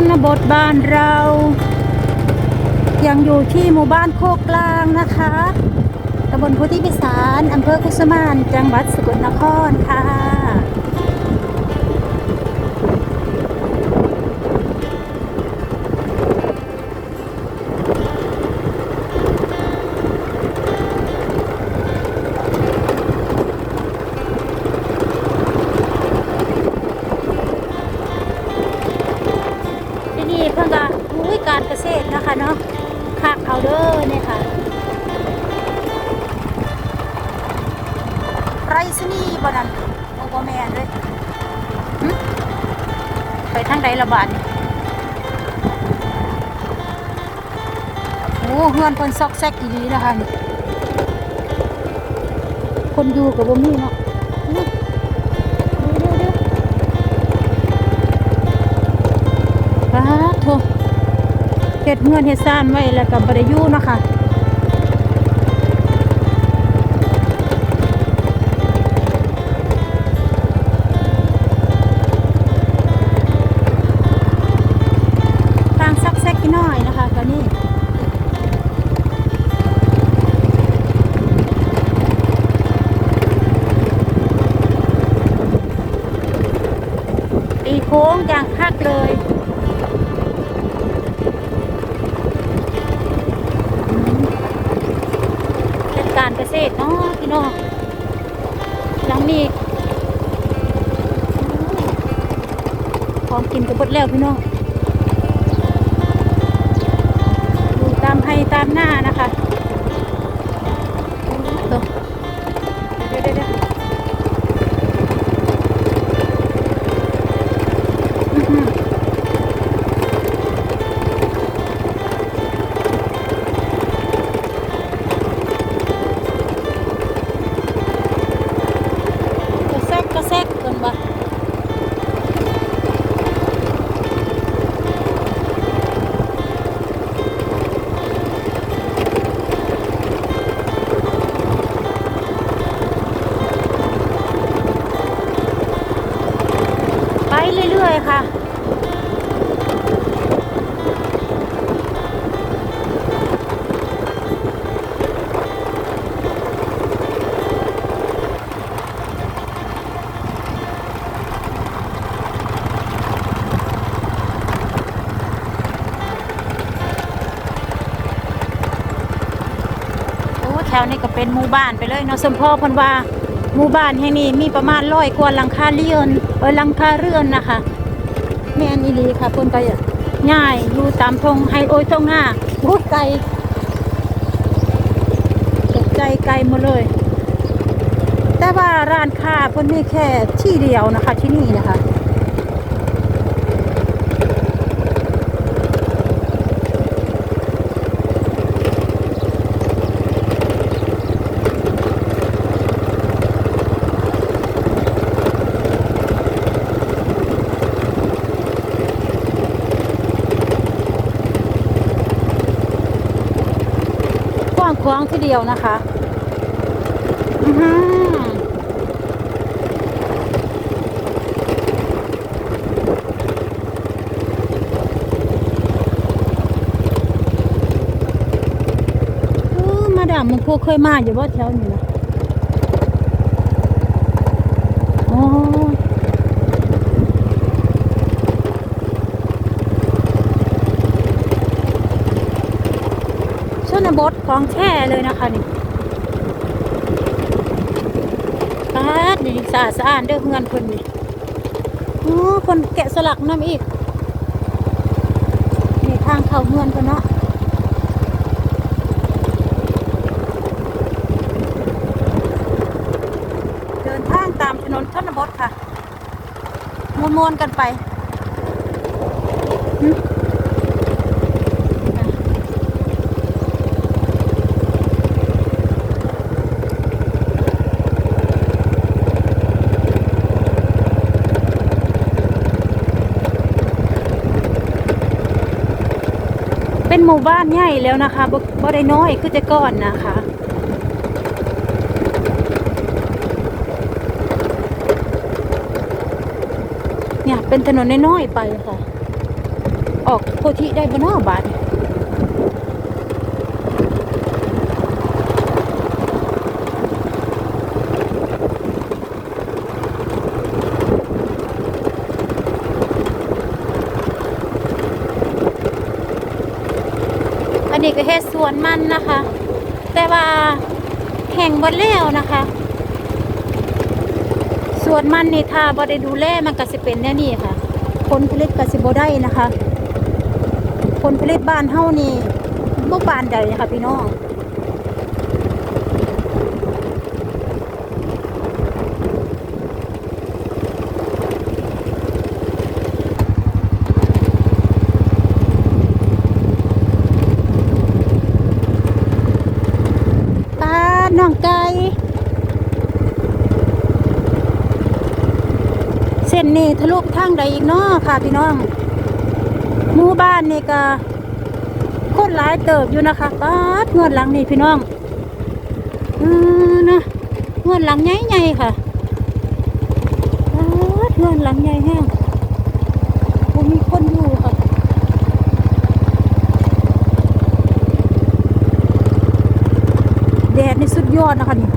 นชนบทบ้านเรา ยังอยู่ที่หมู่บ้านโคกกลางนะคะตำบลพุทธิพิสารอำเภอคุสมาน จังหวัดสกลนครค่ะ ไรสนีย์บ่นั่นโอโบแมนเลยไปทางใดละบาดนี่โอ้เฮือนเพิ่นซอกแซกอีหลีนะคะนี่คนอยู่กับบ่มีเนาะเฮ็ดเงินเฮ็ดซ่านไว้แล้วก็บ่ได้อยู่เนาะค่ะ เกษตรเนาะพี่น้องหลังนี้ของกินก็บดแล้วพี่น้องดูตามให้ตามหน้านะคะ โอ้วนี้ก็เป็นหมู่บ้านไปเลยเนาะสมพ่อพันว่าหมู่บ้านแห่งนี้มีประมาณร้อยกว่าหลังคาเรือนเออหลังคาเรือนนะคะแม่นอีหลีค่ะเพิ่นก็ง่ายอยู่ตามทงไฮโอยทงห้าโอ้ยไกลตกใจไกลหมาเลย แต่ว่าร้านค้าเพิ่นมีแค่ที่เดียวนะคะที่นี่นะคะางควางทีเดียวนะคะอือหือเออมาดามมันพวกเคยมาอยู่ว่าแถวนี้นะโอ้ย ชนบทของแท้เลยนะคะนี่ปาดนี่สะอาดสะอาดเด้อเฮือนเพิ่นนี่โอ้คนแกะสลักน้ำอีกนี่ทางเข้าเฮือนเพิ่นเนาะเดินทางตามถนนชนบทค่ะมวนๆกันไปหึอะ เป็น หมู่บ้านใหญ่แล้วนะคะบ่บได้น้อยก็จะก่อนนะคะเนี่ยเป็นถนนน้อยๆไปค่ะ ออกโพธิได้บ่เนอบาท ก็เฮ็ดสวนมันนะคะ แต่ว่าแห่งบดแล้วนะคะ สวนมันนี่ถ้าบดได้ดูแลมันก็สิเป็นแน่นี่ค่ะ ผลผลิตก็สิบ่ได้นะคะ ผลผลิตบ้านเฮานี่บ่บานใดค่ะพี่น้อง ปลาน้องไก่ เส้ นนี้ทะลุไปทางใดอีกเนาะค่ะพี่น้องหมู่บ้านนี่ก็คตรหลายเติบอยู่นะคะป้าดเงินหลังนี่พี่น้องเออนะเงินหลังใหญ่ๆค่ะป้าดเงินหลังใหญ่แห้งผมมีคนอยู่ค่ะแดดนี่สุดยอดนะคะนี่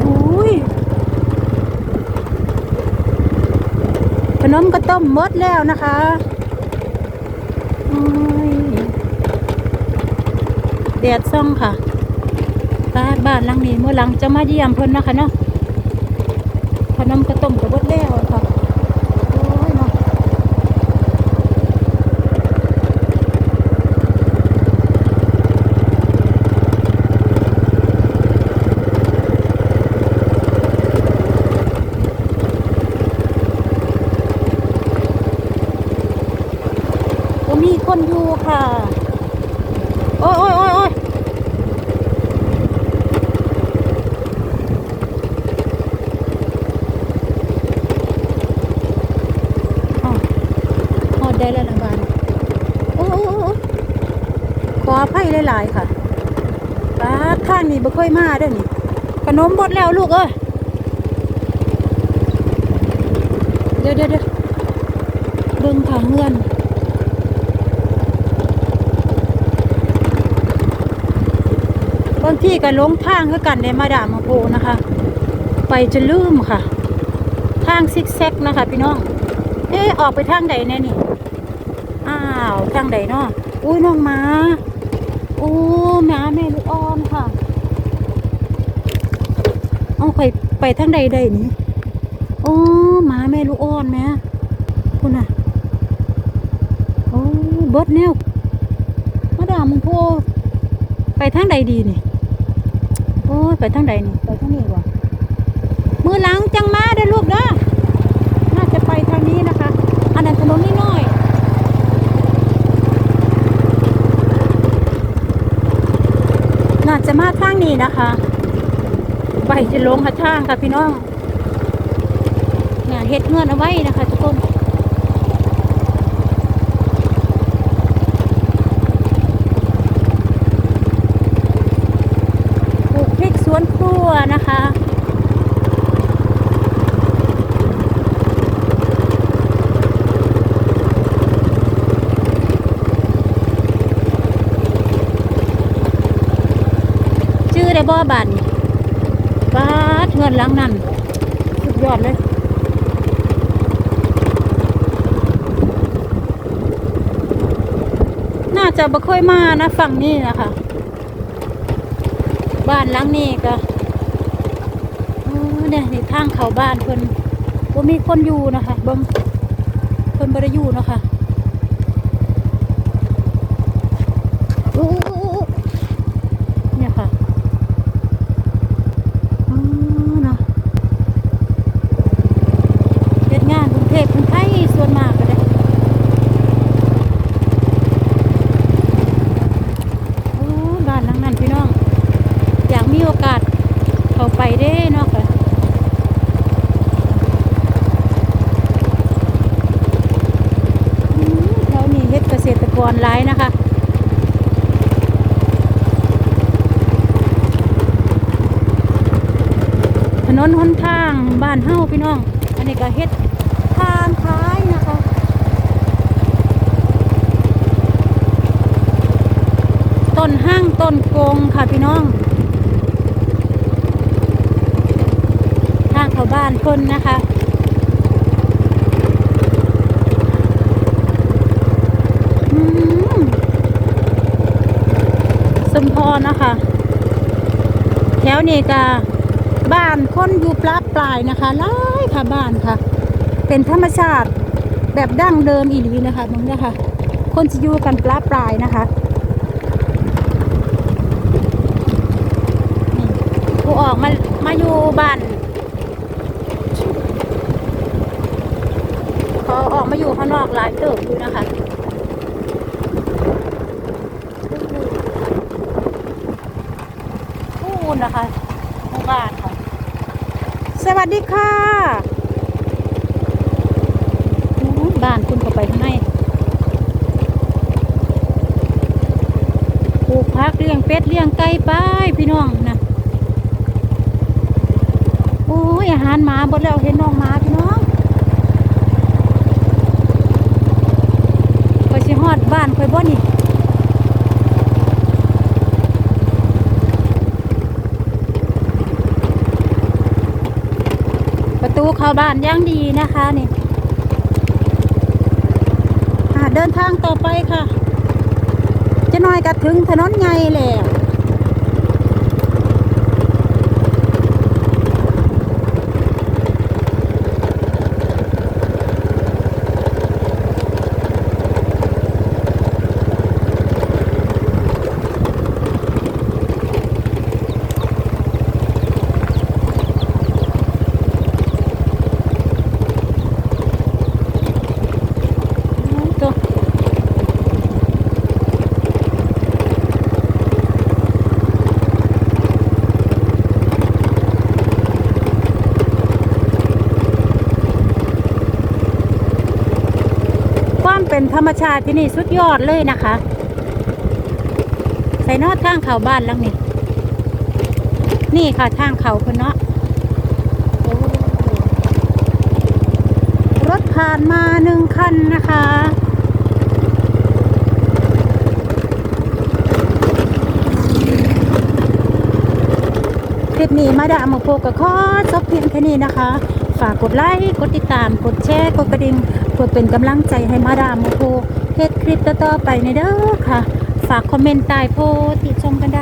โอ้ยข นมก็ต้มหมดแล้วนะคะแดดซ่องค่ะบ้านบ้านหลังนี้เมื่อหลังจะมาเยี่ยมเพิ่นนะคะเนาะขนมก็ต้มกับมดแล้วค่ะโอ้ยเนาะ ก็มีคนอยู่ค่ะ โอ้ยโอ้ยโอ้ยโอ้ยอ้าวฮอดได้แล้วนะบ้านโอ้ยโอ้ยขออภัยหลายๆค่ะป้าข้างนี้บ่ค่อยมาเด้อนี่ ขนมหมดแล้วลูกเอ้ยเดี๋ยวเดี๋ยวเดี๋ยวเบิ่งทางเงื่อน บางที่ก็ลงทางคือกันในมาดามาโพนะคะ ไปจะลืมค่ะ ทางซิกแซกนะคะ พี่น้อง เอ๊ออกไปทางใดแน่นี่ อ้าวทางใดเนาะอุ้ยน้องหมาโอ้หมาแม่ลูกอ่อนค่ะ เอาไปไปทางใดใดนี่โอ้หมาแม่ลูกอ่อนแม่คุณน่ะโอ้เบิดแนวมาดามมึงโพไปทางใดดีนี่ อ้ยไปทางใดนี่ไปทางนี้วะมือหลังจังมาเด้อลูกเด้อน่าจะไปทางนี้นะคะ อันนั้นถนนนิดหน่อยน่าจะมาทางนี้นะคะไปจะลงหาทางค่ะพี่น้องเนี่ยเฮ็ดเงื่อนเอาไว้นะคะทุกคน ปลูกพริกสวนครัวนะคะ ชื่อได้ บ่บันบาดเงินหลังนั่นสุดยอดเลยน่าจะบ่ค่อยมานะฝั่งนี้นะคะ บ้านหลังนี้ก็เออเนี่ยนี่ทางเขาบ้านเพิ่นบ่มีคนอยู่นะคะเบิ่งเพิ่นบ่ได้อยู่เนาะคะานเฮ้าพี่น้อง อันนี้ก็เฮ็ดทางท้ายนะคะต้นห้างต้นกงค่ะพี่น้อง ทางเขาบ้านคนนะคะสมพรนะคะ แถวนี้กา บ้านคนอยู่ปลาปลายนะคะหลายค่ะบ้านค่ะ เป็นธรรมชาติแบบดั้งเดิมอีหลีนะคะมึงนะคะ คนจะอยู่กันปลาปลายนะคะนี่ผู้ออกมามาอยู่บ้านเขาออกมาอยู่ข้างนอกหลายเติบอยู่นะคะูนนะคะหมู่บ้านค่ะ วัสดีค่ะ บ้านคุณเข้าไปข้างในปลูกพักเลี้ยงเป็ดเลี้ยงไก่ไปพี่น้องนะโอ้ยอาหารหมาบดแล้วเห็นน้องหมาพี่น้องคอยสิฮอดบ้านคอยบ่นี่ ประตูเข้าบ้านย่างดีนะคะนี่เดินทางต่อไปค่ะ จะน้อยก็ถึงถนนไงแล้วความเป็ นธรรมชาติที่นี่สุดยอดเลยนะคะ ใส่นอดทางเขาบ้านแล้วนี่นี่ค่ะทางเขาคนเนาะโอ้รถผ่านมาหนึ่งคันนะคะคลิปนี้มาดามโพกับข้อจบเพียงแค่นี้นะคะ ฝากกดไลค์ กดติดตาม กดแชร์ กดกระดิ่ง เพื่อเป็นกำลังใจให้มาดามโพเฮ็ดคลิปต่อๆไปในเด้อค่ะ ฝากคอมเมนต์ใต้โพสติชมกันได้